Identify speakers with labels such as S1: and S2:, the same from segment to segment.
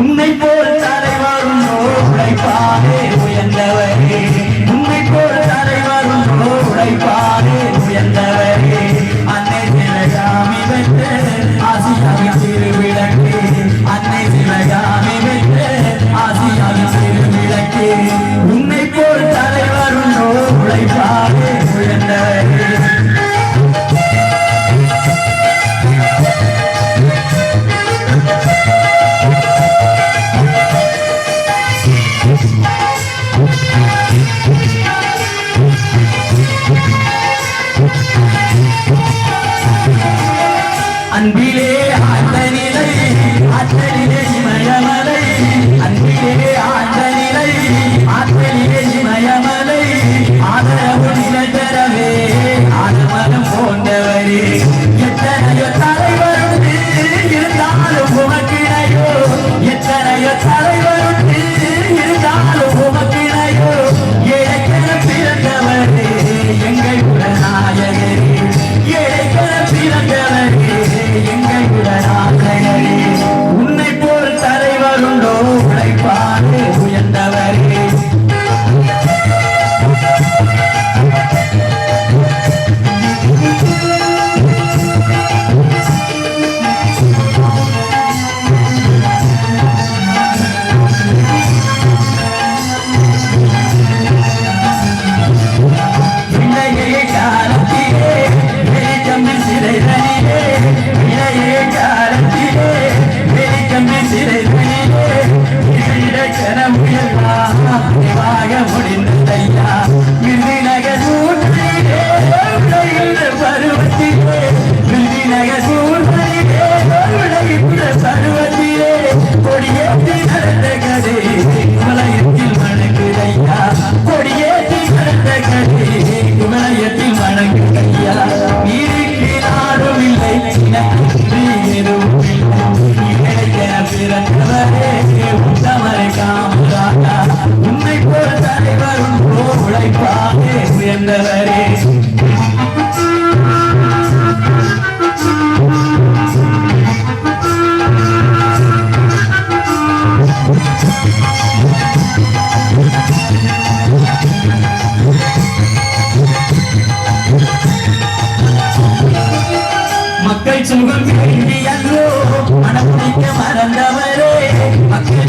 S1: உன்னை அன்பிலே ஆட்ட நிலை ஆட்ட நிலை மயமலை அன்பிலே ஆட்ட நிலை ஆட்ட மயமலை 우리 சேர்ந்தவரே மக்கள் சுகம் மறந்தவரே. மக்கள்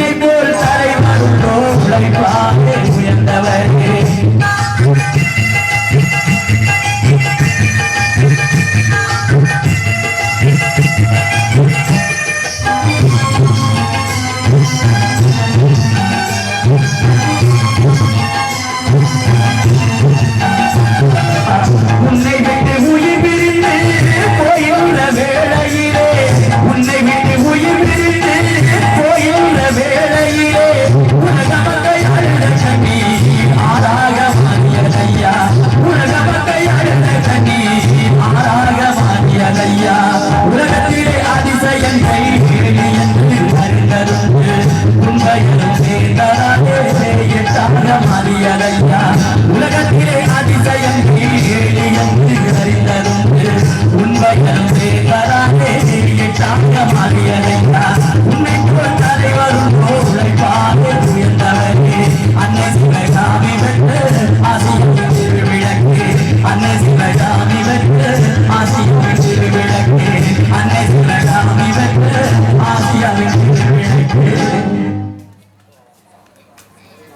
S1: உண்மையிலிருந்து